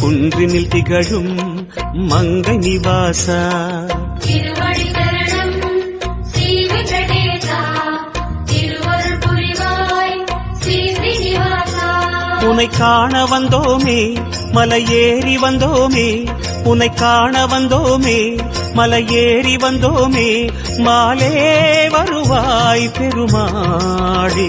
குன்றினில் திகழும் மங்கை நிவாசா. திருவடி சரணம் ஸ்ரீ வெங்கடேசா திருவருள் புரிவாய் ஸ்ரீ ஸ்ரீனிவாசா உனை காண வந்தோமே மலை ஏறி வந்தோமே உனை காண வந்தோமே மலை ஏறி வந்தோமே மாலே வருவாய் பெருமாளே.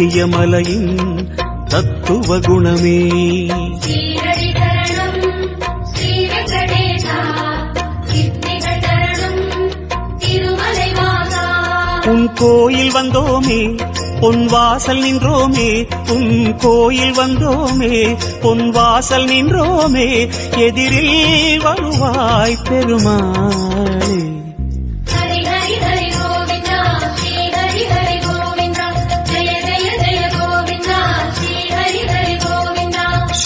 சத்தியமலையின் தத்துவ குணமே. உன் கோயில் வந்தோமே பொன் வாசல் நின்றோமே உன் கோயில் வந்தோமே பொன் வாசல் நின்றோமே எதிரில் வருவாய் பெருமாளே.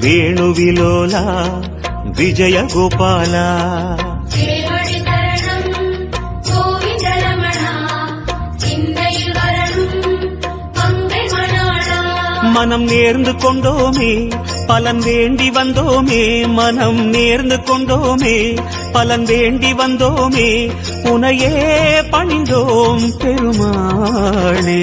వేణువిలోలా విజయ గోపాల மனம் நேர்ந்து கொண்டோமே பலன் வேண்டி வந்தோமே மனம் நேர்ந்து கொண்டோமே பலன் வேண்டி வந்தோமே உனையே பணிந்தோம் பெருமாளே.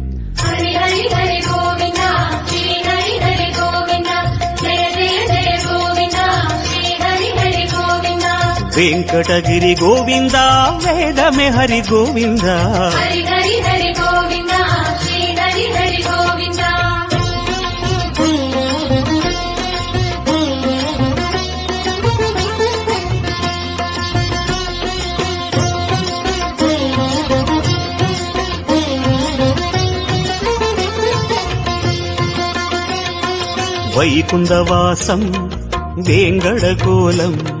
వెంకటగిరి గోవింద వేదమే హరి గోవింద. వైకుందవాసం వేంగళగోళం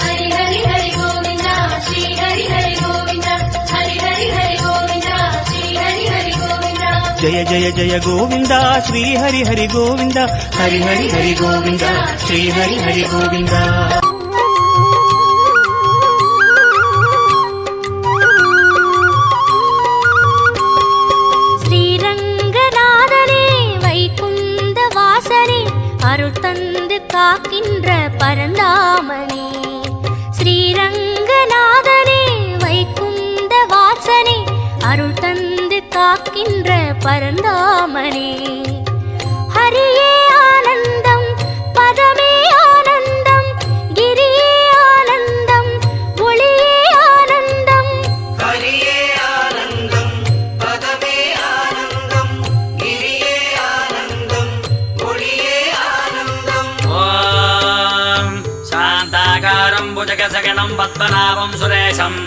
கோவிந்தா ஜய ஜய ஜய கோவிந்தா ஸ்ரீ ஹரி ஹரி கோவிந்தா. ஹரி ஹரி ஹரி கோவிந்தா ஸ்ரீ ஹரி ஹரி கோவிந்தா அருள் தந்து காக்கின்ற பரந்தாமனே. ஸ்ரீரங்கநாதனே வைக்குந்த வாசனே அருள் தந்து காக்கின்ற பரந்தாமனே. ஹரியே ஆனந்தம் பதமே ஆனந்தம் கிரியே ஆனந்தம் ஒளியே ஆனந்தம். ஹரியே ஆனந்தம் பதமே ஆனந்தம் கிரியே ஆனந்தம் ஒளியே ஆனந்தம். ஓம் சாந்தாகாரம் புஜகசகணம் பத்மநாபம் சுரேஷம்.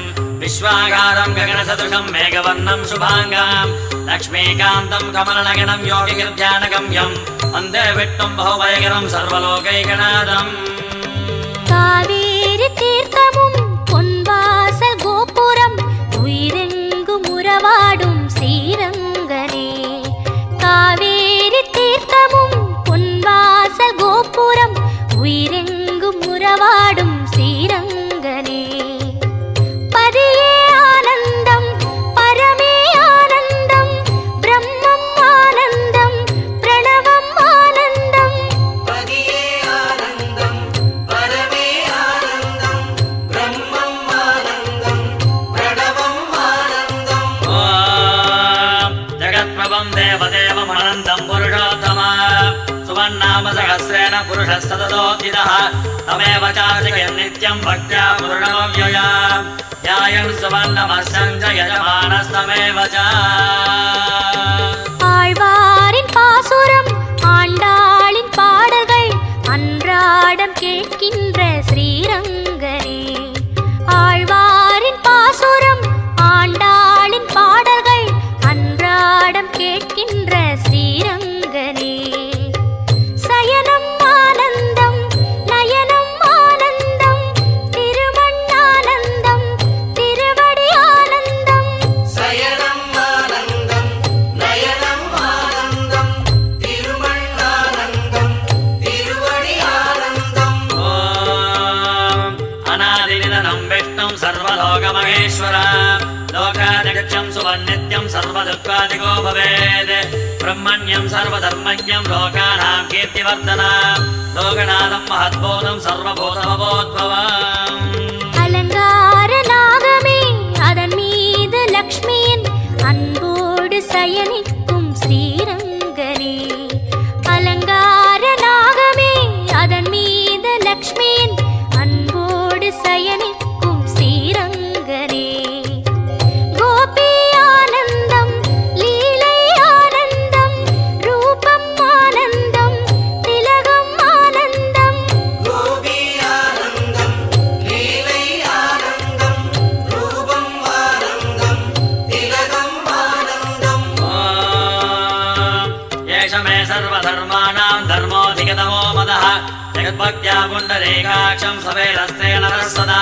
விஸ்வாகாரம் ககனசதுஷம் மேகவர்ணம் சுபாங்காம். லக்ஷ்மீகாந்தம் கமலநகனம் யோகிகிர்த்தியானகம்யம் வந்தே விட்டும் பகுபயகரம் சர்வலோகைகநாதம். காவேரி தீர்த்தமும் ஓம் தேவதேவ மனந்தம் புருஷோத்தம. சுவன்னாம சகசிரேன புருஷ தமேவ சார்ஜயன் நித்யம் பக்தியா புருணோவியா யாயன் சுவர்ணமசஞ்ச யஜமானஸ்தமேவ ஆழ்வாரின் பாசுரம் ஆண்டாளின் பாடல்கள் அன்றாடம் கேட்கின்ற ஸ்ரீரங்கரே ஆழ்வாரின் பாசுரம் ஆண்டாள் பாடம் கேட்கின்ற லோகநாதம் மகத்போதம் சர்வபோதமபோத்பவம் அலங்கார நாகமே அதன் மீது லக்ஷ்மியின் அன்போடு சயனிக்க जगद्भक्त्या पुण्डरीकाक्षं सवेदस्ते नरः सदा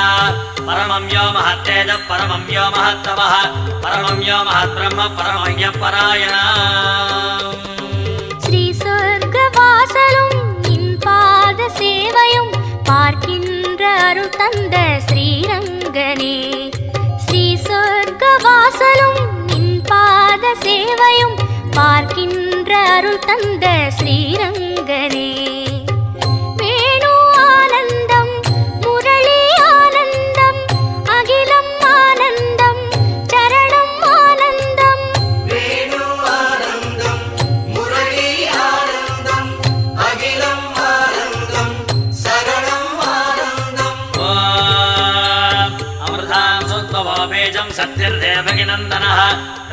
परमं यो महत्तेजः परमं यो महत्तमः परमं यो महद्ब्रह्म परमं परायणा ஸ்ரீ சொர்க்க வாசலும் நின் பாத சேவையும் பார்க்கின்ற அருள் தந்த ஸ்ரீரங்கனே ஸ்ரீ சொர்க்க வாசலும் நின் பாத சேவையும் பார்க்கின்ற அருள் தந்த ஸ்ரீரங்கனே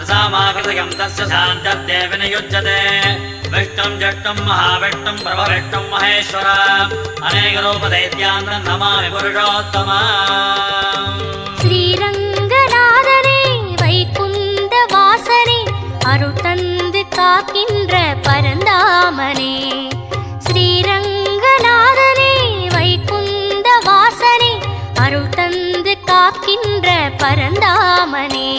रसामाकृतयं तस्य शान्तर्देव नियुज्यते विष्णुं जष्टुं महाविष्णुं प्रभविष्णुं महेश्वर अनेकरूपदैत्यान् नमामि पुरुषोत्तमा ஸ்ரீரங்கநாதனே வைகுந்த வாசனே அருள் தந்து காக்கின்ற பரந்தாமனே ஸ்ரீரங்கநாதனே வைகுந்த வாசனே அருள் தந்து காக்கின்ற பரந்தாமனே